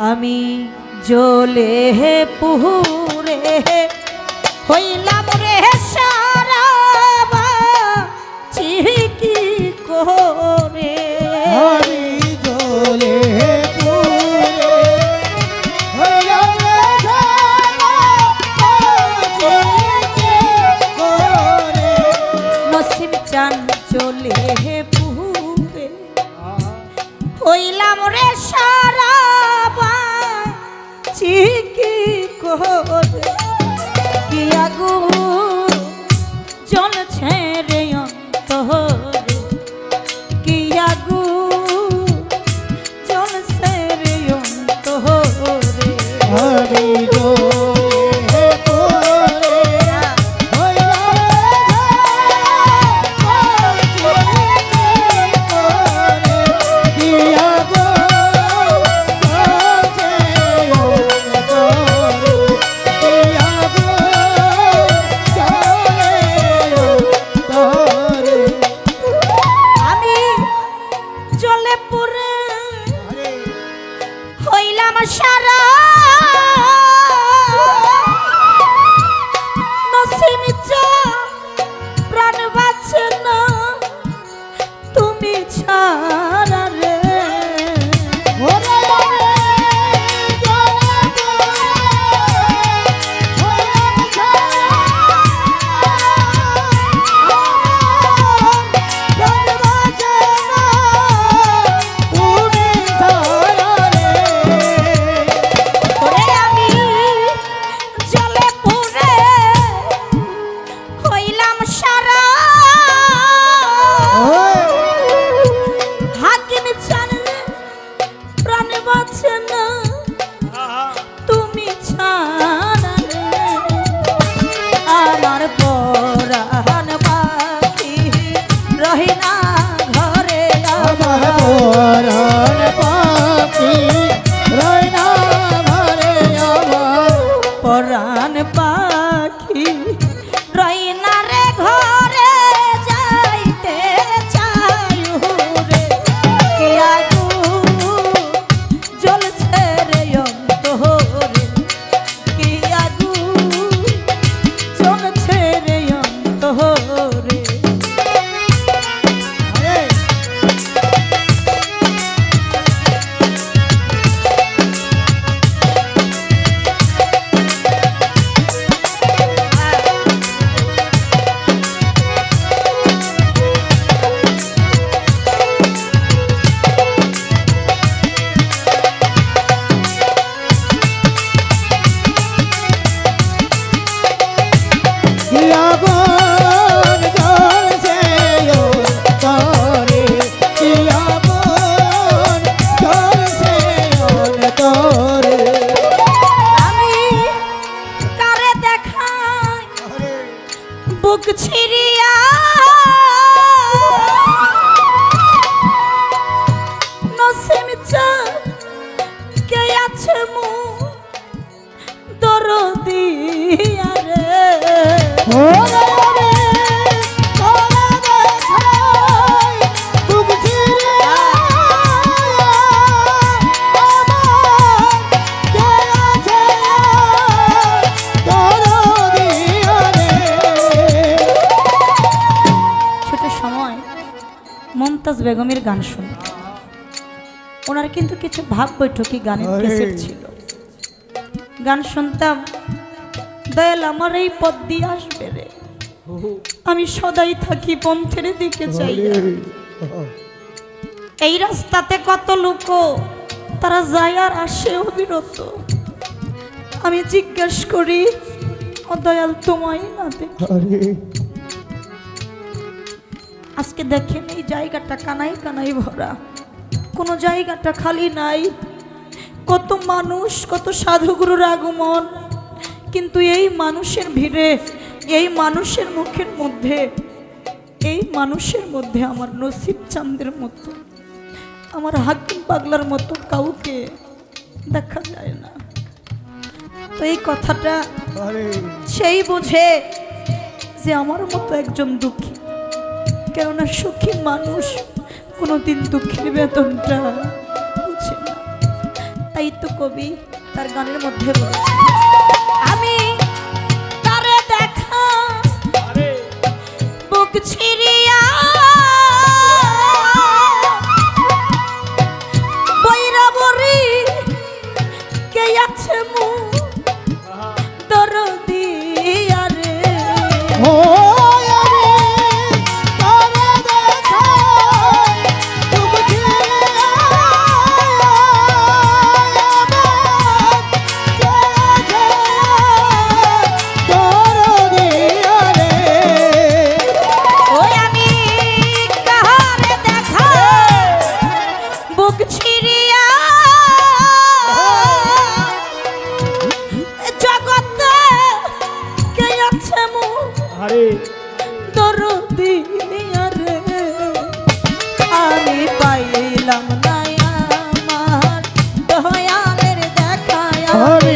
আমি জলে হে পুহুরে হইলাম রে সারা জলে পুরে হইলাম সারা মমতাজ বেগমের গান শুন ওনার কিন্তু কিছু ভাব বৈঠকি গানের। ক্যাসেট ছিল গান শুনতাম দয়াল আমার এই পথ দিয়ে আসবে রে। আমি সদাই থাকি পন্থের দিকে চাই এই রাস্তাতে কত লোক তারা যায় আর আসে অবিরত। আমি জিজ্ঞেস করি ও দয়াল তোমায় না দেখি? আজকে দেখেন এই জায়গাটা কানাই কানাই ভরা। কোনো জায়গাটা খালি নাই। কত মানুষ কত সাধুগুরুর আগমন। কিন্তু এই মানুষের ভিড়ে এই মানুষের মুখের মধ্যে এই মানুষের মধ্যে আমার নসিব চাঁদের মতো আমার হাকিম পাগলার মতো কাউকে দেখা যায় না। তো এই কথাটা সেই বোঝে যে আমার মতো একজন দুঃখী কেননা সুখী মানুষ কোনোদিন দুঃখের বেতনটা বুঝে না। তাই তো কবি তার গানের মধ্যে বলেছে আমি Hare